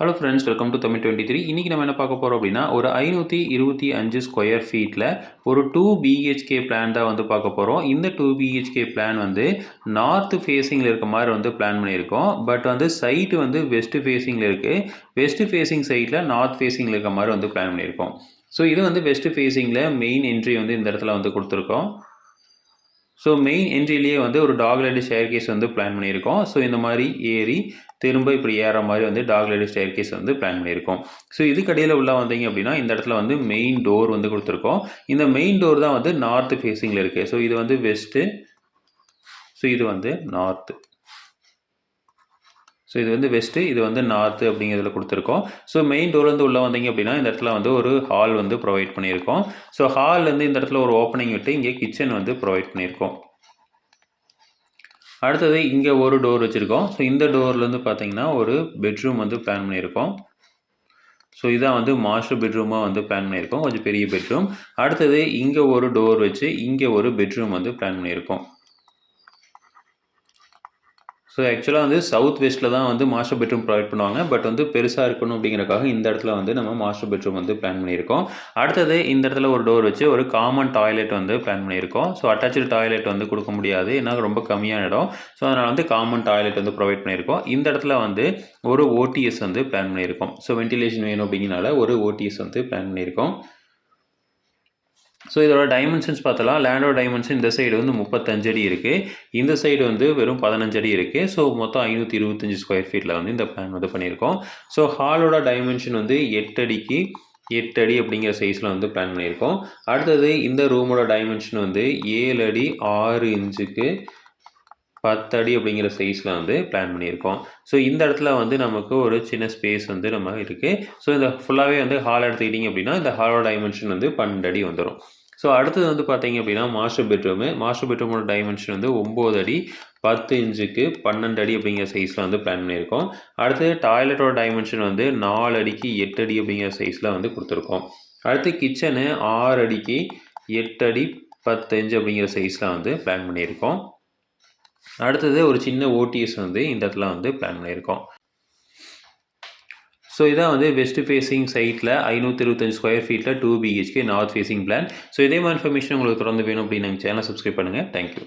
Hello friends welcome to Tamil twenty three இன்றைக்கி நம்ம என்ன பார்க்க போகிறோம் அப்படின்னா ஒரு ஐநூற்றி இருபத்தி அஞ்சு ஸ்கொயர் ஃபீட்டில் ஒரு டூ பிஹெச்கே பிளான் தான் வந்து பார்க்க போகிறோம் இந்த டூ பிஹெச்கே பிளான் வந்து நார்த் ஃபேஸிங்கில் இருக்க மாதிரி வந்து பிளான் பண்ணியிருக்கோம். பட் வந்து சைட்டு வந்து வெஸ்ட் ஃபேஸிங்கில் இருக்குது வெஸ்ட் ஃபேஸிங் சைட்டில் நார்த் ஃபேஸிங்கில் இருக்க மாதிரி வந்து பிளான் பண்ணியிருக்கோம். ஸோ இது வந்து வெஸ்ட் ஃபேஸிங்கில் மெயின் என்ட்ரி வந்து இந்த இடத்துல வந்து கொடுத்துருக்கோம். ஸோ மெயின் என்ட்ரிலேயே வந்து ஒரு டாக் லேடி ஸ்டேர் கேஸ் வந்து பிளான் பண்ணியிருக்கோம். ஸோ இந்த மாதிரி ஏறி திரும்ப இப்படி ஏற மாதிரி வந்து டாக் லேடி ஸ்டேர் கேஸ் வந்து பிளான் பண்ணியிருக்கோம். ஸோ இதுக்கடையில் உள்ள வந்தீங்க அப்படின்னா இந்த இடத்துல வந்து மெயின் டோர் வந்து கொடுத்துருக்கோம். இந்த மெயின் டோர் தான் வந்து நார்த் ஃபேஸிங்கில் இருக்குது ஸோ இது வந்து வெஸ்ட்டு ஸோ இது வந்து நார்த்து ஸோ இது வந்து வெஸ்ட்டு இது வந்து நார்த்து அப்படிங்கிறதுல கொடுத்துருக்கோம். ஸோ மெயின் டோர்லேருந்து உள்ளே வந்தீங்க அப்படின்னா இந்த இடத்துல வந்து ஒரு ஹால் வந்து ப்ரொவைட் பண்ணியிருக்கோம். ஸோ ஹால்லேருந்து இந்த இடத்துல ஒரு ஓப்பனிங் விட்டு இங்கே கிச்சன் வந்து ப்ரொவைட் பண்ணியிருக்கோம். அடுத்தது இங்கே ஒரு டோர் வச்சுருக்கோம். ஸோ இந்த டோர்லேருந்து பார்த்தீங்கன்னா ஒரு பெட்ரூம் வந்து பிளான் பண்ணியிருக்கோம். ஸோ இதான் வந்து மாஸ்டர் பெட்ரூமாக வந்து பிளான் பண்ணியிருக்கோம். கொஞ்சம் பெரிய பெட்ரூம் அடுத்தது இங்கே ஒரு டோர் வச்சு இங்கே ஒரு பெட்ரூம் வந்து பிளான் பண்ணியிருக்கோம். ஸோ ஆக்சுவலாக வந்து சவுத் வெஸ்ட்டில் தான் வந்து மாஸ்டர் பெட்ரூம் ப்ரொவைட் பண்ணுவாங்க. பட் வந்து பெருசாக இருக்கணும் அப்படிங்கிறக்காக இந்த இடத்துல வந்து நம்ம மாஸ்டர் பெட்ரூம் வந்து பிளான் பண்ணியிருக்கோம். அடுத்தது இந்த இடத்துல ஒரு டோர் வச்சு ஒரு காமன் டாய்லெட் வந்து பிளான் பண்ணியிருக்கோம். ஸோ அட்டாச்சு டாய்லெட் வந்து கொடுக்க முடியாது. ஏன்னா ரொம்ப கம்மியான இடம். ஸோ அதனால் வந்து காமன் டாய்லெட் வந்து ப்ரொவைட் பண்ணியிருக்கோம். இந்த இடத்துல வந்து ஒரு ஓடிஎஸ் வந்து பிளான் பண்ணியிருக்கோம். ஸோ வென்டிலேஷன் வேணும் அப்படிங்கிறனால ஒரு ஓடிஎஸ் வந்து பிளான் பண்ணியிருக்கோம். ஸோ இதோட டைமென்ஷன்ஸ் பார்த்தலாம். லேண்டோட டைமென்ஷன் இந்த சைடு வந்து முப்பத்தஞ்சு அடி இருக்குது இந்த சைடு வந்து வெறும் பதினஞ்சு அடி இருக்குது ஸோ மொத்தம் ஐநூற்றி இருபத்தஞ்சி ஸ்கொயர் ஃபீட்டில் வந்து இந்த பிளான் வந்து பண்ணியிருக்கோம். ஸோ ஹாலோட டைமென்ஷன் வந்து எட்டு அடிக்கு எட்டு அடி அப்படிங்கிற சைஸில் வந்து பிளான் பண்ணியிருக்கோம். அடுத்தது இந்த ரூமோட டைமென்ஷன் வந்து ஏழு அடி ஆறு இன்ச்சுக்கு பத்து அடி அப்படிங்கிற சைஸில் வந்து பிளான் பண்ணியிருக்கோம். ஸோ இந்த இடத்துல வந்து நமக்கு ஒரு சின்ன ஸ்பேஸ் வந்து நம்ம இருக்குது ஸோ இந்த ஃபுல்லாகவே வந்து ஹால் எடுத்துக்கிட்டிங்க அப்படின்னா இந்த ஹாலோட டைமென்ஷன் வந்து பன்னெண்டு அடி வந்துடும் ஸோ அடுத்தது வந்து பார்த்தீங்க அப்படின்னா மாஸ்டர் பெட்ரூமு மாஸ்டர் பெட்ரூமோட டைமென்ஷன் வந்து ஒம்பது அடி பத்து இன்ச்சுக்கு பன்னெண்டு அடி அப்படிங்கிற சைஸில் வந்து பிளான் பண்ணியிருக்கோம். அடுத்து டாய்லெட்டோட டைமென்ஷன் வந்து நாலு அடிக்கு எட்டு அடி அப்படிங்கிற சைஸில் வந்து கொடுத்துருக்கோம். அடுத்து கிச்சனு ஆறு அடிக்கு எட்டு அடி பத்தஞ்சு அப்படிங்கிற சைஸில் வந்து பிளான் பண்ணியிருக்கோம். அடுத்தது ஒரு சின்ன ஓடிஎஸ் வந்து இந்த இடத்துல வந்து பிளான் பண்ணியிருக்கோம். ஸோ இதான் வந்து வெஸ்ட் ஃபேஸிங் சைட்டில் ஐநூற்றி இருபத்தஞ்சு ஸ்கொயர் ஃபீட்டில் two BHK north facing plan so இதே மாதிரி இன்ஃபர்மேஷன் உங்களுக்கு தொடர்ந்து வேணும் அப்படின்னு நாங்கள் சேனல் சப்ஸ்கிரைப் பண்ணுங்கள் தேங்க்யூ